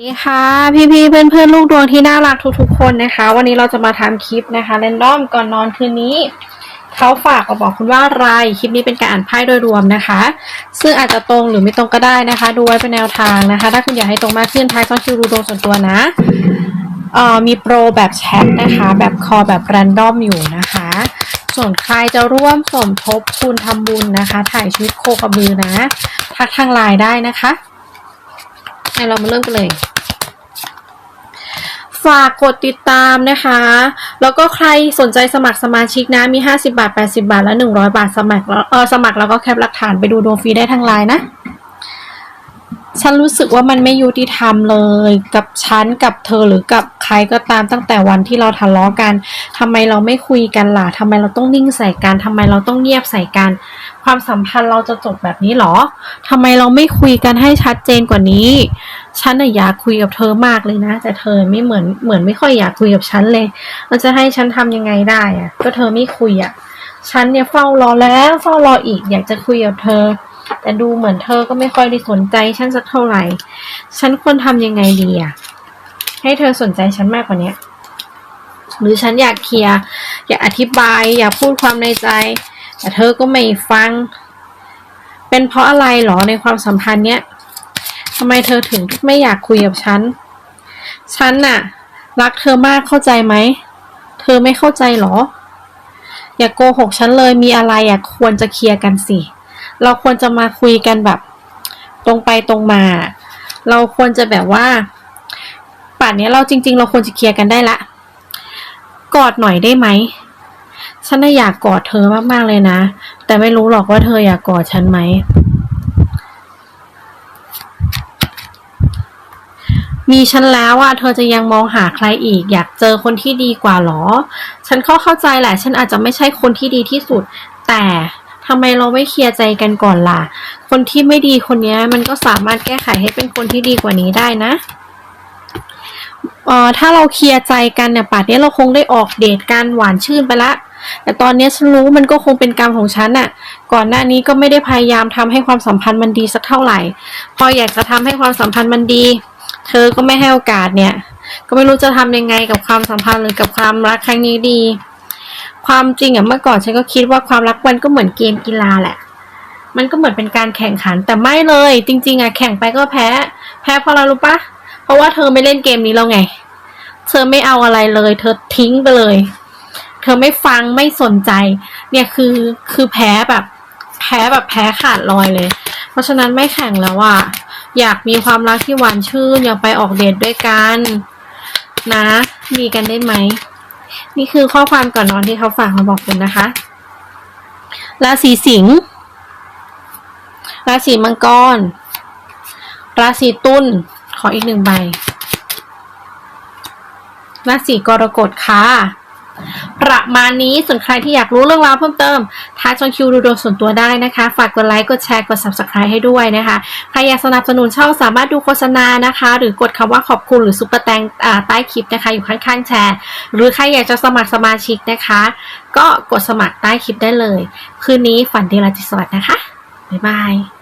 นี่ค่ะ พี่ๆเพื่อนๆ ลูกดวงที่น่ารักทุกๆคนนะคะ วันนี้เราจะมาทำคลิปนะคะเรนดอมก่อนนอนคืนนี้เขาฝากมาบอกคุณว่าอะไรคลิปนี้เป็นการอ่านไพ่โดยรวมนะคะ ซึ่งอาจจะตรงหรือไม่ตรงก็ได้นะคะ ดูไว้เป็นแนวทางนะคะ ถ้าคุณอยากให้ตรงมากขึ้นท้ายก็คือดูดวงส่วนตัวนะเอ่อมีโปรแบบแชทนะคะ แบบคอแบบแรนดอมอยู่นะคะ ส่วนใครจะร่วมสมทบทุนทำบุญนะคะ ถ่ายชีวิตโคกระบือนะ ทักทางไลน์ได้นะคะ เรามาเริ่มกันเลย ฝากกดติดตามนะคะ แล้วก็ใครสนใจสมัครสมาชิกนะ มี 50 บาท 80 บาท และ 100 บาทสมัครแล้วเออสมัครแล้วก็แคปหลักฐานไปดูดวงฟรีได้ทางไลน์นะ ฉันรู้สึกว่ามันไม่ยุติธรรมเลย กับฉันกับเธอหรือกับใครก็ตามตั้งแต่วันที่เราทะเลาะกันทำไมเราไม่คุยกันล่ะทำไมเราต้องนิ่งใส่กันทำไมเราต้องเงียบใส่กัน ความสัมพันธ์เราจะจบแบบนี้หรอทำไมเราไม่คุยกันให้ชัดเจนกว่านี้ ฉันน่ะอยากคุยกับเธอมากเลยนะ แต่เธอไม่เหมือนเหมือนไม่ค่อยอยากคุยกับฉันเลยเราจะให้ฉันทำยังไงได้อะก็เธอไม่คุยอะฉันเนี่ยเฝ้ารอแล้วเฝ้ารออีก อยากจะคุยกับเธอ แต่ดูเหมือนเธอก็ไม่ค่อยได้สนใจฉันสักเท่าไหร่ ฉันควรทำยังไงดีอะให้เธอสนใจฉันมากกว่านี้หรือฉันอยากเคลียร์อยากอธิบาย อยากพูดความในใจ แต่เธอก็ไม่ฟัง เป็นเพราะอะไรหรอในความสัมพันธ์เนี้ยทำไมเธอถึงไม่อยากคุยกับฉัน ฉันน่ะ รักเธอมากเข้าใจไหม เธอไม่เข้าใจหรอ อย่ากโกหกฉันเลยมีอะไรอะควรจะเคลียร์กันสิ เราควรจะมาคุยกันแบบ ตรงไปตรงมา เราควรจะแบบว่า ป่านนี้เราจริง ๆ เราควรจะเคลียร์กันได้ละ กอดหน่อยได้ไหม ฉันน่ะอยากกอดเธอมากๆเลยนะ แต่ไม่รู้หรอกว่าเธออยากกอดฉันไหม มีฉันแล้วอะเธอจะยังมองหาใครอีก อยากเจอคนที่ดีกว่าหรอ ฉันเข้าเข้าใจแหละ ฉันอาจจะไม่ใช่คนที่ดีที่สุด แต่ทำไมเราไม่เคลียร์ใจกันก่อนล่ะ คนที่ไม่ดีคนนี้มันก็สามารถแก้ไขให้เป็นคนที่ดีกว่านี้ได้นะเอ่อถ้าเราเคลียร์ใจกันเนี่ยป่านนี้เราคงได้ออกเดทกันหวานชื่นไปละ แต่ตอนนี้ฉันรู้มันก็คงเป็นกรรมของฉันน่ะก่อนหน้านี้ก็ไม่ได้พยายามทำให้ความสัมพันธ์มันดีสักเท่าไหร่ พออยากจะทำให้ความสัมพันธ์มันดี เธอก็ไม่ให้โอกาสเนี่ย ก็ไม่รู้จะทำยังไงกับความสัมพันธ์หรือกับความรักครั้งนี้ดี ความจริงอะเมื่อก่อนฉันก็คิดว่าความรักมันก็เหมือนเกมกีฬาแหละ มันก็เหมือนเป็นการแข่งขันแต่ไม่เลย จริง ๆอะแข่งไปก็แพ้ แพ้เพราะอะไรรู้ปะเพราะว่าเธอไม่เล่นเกมนี้แล้วไง เธอไม่เอาอะไรเลย เธอทิ้งไปเลย ธอไม่ฟังไม่สนใจ เนี่ยคือคือแพ้แบบแพ้แบบแพ้ขาดลอยเลย เพราะฉะนั้นไม่แข่งแล้วอะอยากมีความรักที่หวานชื่นอยากไปออกเดทด้วยกัน นะ มีกันได้ไหม นี่คือข้อความก่อนนอนที่เขาฝากมาบอกคุณนะคะราศีสิงห์ราศีมังกร ราศีตุลขออีกหนึ่งใบราศีกรกฎค่ะ ประมาณนี้ส่วนใครที่อยากรู้เรื่องราวเพิ่มเติมทักช่องคิวดูดวงส่วนตัวได้นะคะ ฝากกดไลค์กดแชร์กด subscribe ให้ด้วยนะคะใครอยากสนับสนุนช่องสามารถดูโฆษณานะคะ หรือกดคำว่าขอบคุณหรือซุปเปอร์แตงใต้คลิปนะคะ อยู่ข้างๆแชร์ หรือใครอยากจะสมัครสมาชิกนะคะ ก็กดสมัครใต้คลิปได้เลย คืนนี้ฝันดีราตรีสวัสดิ์นะคะบ๊ายบาย